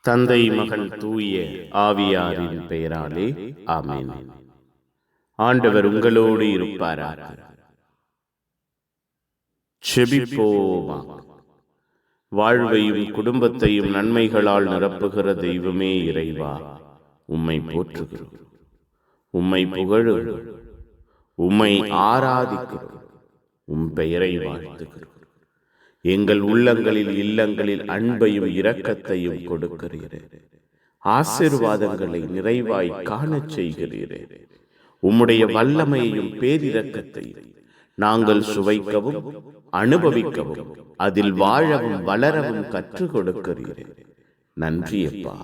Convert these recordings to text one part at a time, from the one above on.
தந்தை மகன் தூய ஆவியாரின் பெயராலே ஆமென். ஆண்டவர் உங்களோடு இருப்பாராக. செபிப்போமா? வாழ்வையும் குடும்பத்தையும் நன்மைகளால் நிரப்புகிற தெய்வமே இறைவா. உம்மை போற்றுகிறோம். உம்மை புகழுகிறோம். உம்மை ஆராதிக்கிறோம். உம் பெயரை வாழ்த்துகிறோம். எங்கள் உள்ளங்களில் இல்லங்களில் அன்பையும் இரக்கத்தையும் கொடுக்கிறீரே. ஆசிர்வாதங்களை நிறைவாய் காணச் செய்கிறீரே. உம்முடைய வல்லமையையும் பேரிரக்கத்தை நாங்கள் சுவைக்கவும் அனுபவிக்கவும் அதில் வாழவும் வளரவும் கற்றுக் கொடுக்கிறீரே. நன்றி அப்பா.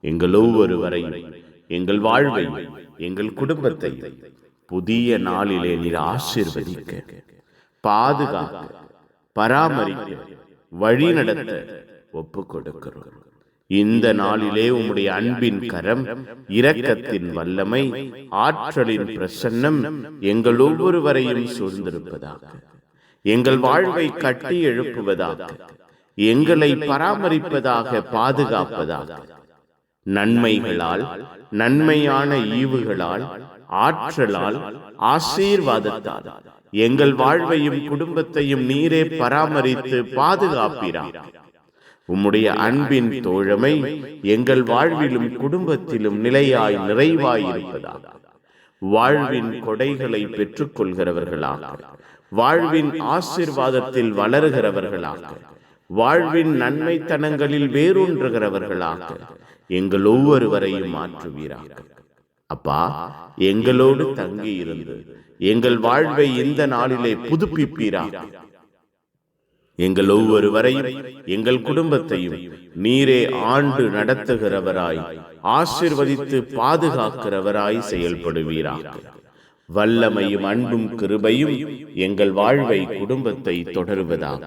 எங்கள் ஒவ்வொருவரையும் எங்கள் வாழ்வையும் எங்கள் குடும்பத்தை புதிய நாளிலே நீர் ஆசிர்வதிக்க பாதுகாக்க பராமரிக்க வழி நடத்த ஒப்பு கொடுக்கிறோம் இந்த நாளிலே உம்முடைய அன்பின் கரம் இரக்கத்தின் வல்லமை ஆற்றலின் பிரசன்னம் எங்கள் ஒவ்வொருவரையும் சூழ்ந்திருப்பதாக எங்கள் வாழ்வை கட்டி எழுப்புவதாக எங்களை பராமரிப்பதாக பாதுகாப்பதாக. நன்மைகளால் நன்மையான ஈவுகளால் ஆற்றலால் ஆசீர்வாதத்தால் எங்கள் வாழ்வையும் குடும்பத்தையும் நீரே பராமரித்து பாதுகாப்பீராக உம்முடைய அன்பின் தோழமை எங்கள் வாழ்விலும் குடும்பத்திலும் நிலையாய் நிறைவாயிருப்பதாக வாழ்வின் கொடைகளை பெற்றுக்கொள்கிறவர்களாக. வாழ்வின் ஆசிர்வாதத்தில் வளர்கிறவர்களாக. வாழ்வின் நன்மைத்தனங்களில் வேரூன்றுகிறவர்களாக. எங்கள் ஒவ்வொருவரையும் மாற்றுவீராக. அப்பா எங்களோடு தங்கி இருந்து எங்கள் வாழ்வை இந்த நாளிலே புதுப்பிப்பீரா? எங்கள் ஒவ்வொருவரையும் எங்கள் குடும்பத்தையும் நீரே ஆண்டு நடத்துகிறவராய் ஆசிர்வதித்து பாதுகாக்கிறவராய் செயல்படுவீராக. வல்லமையும் அன்பும் கிருபையும் எங்கள் வாழ்வை குடும்பத்தை தொடருவதாக.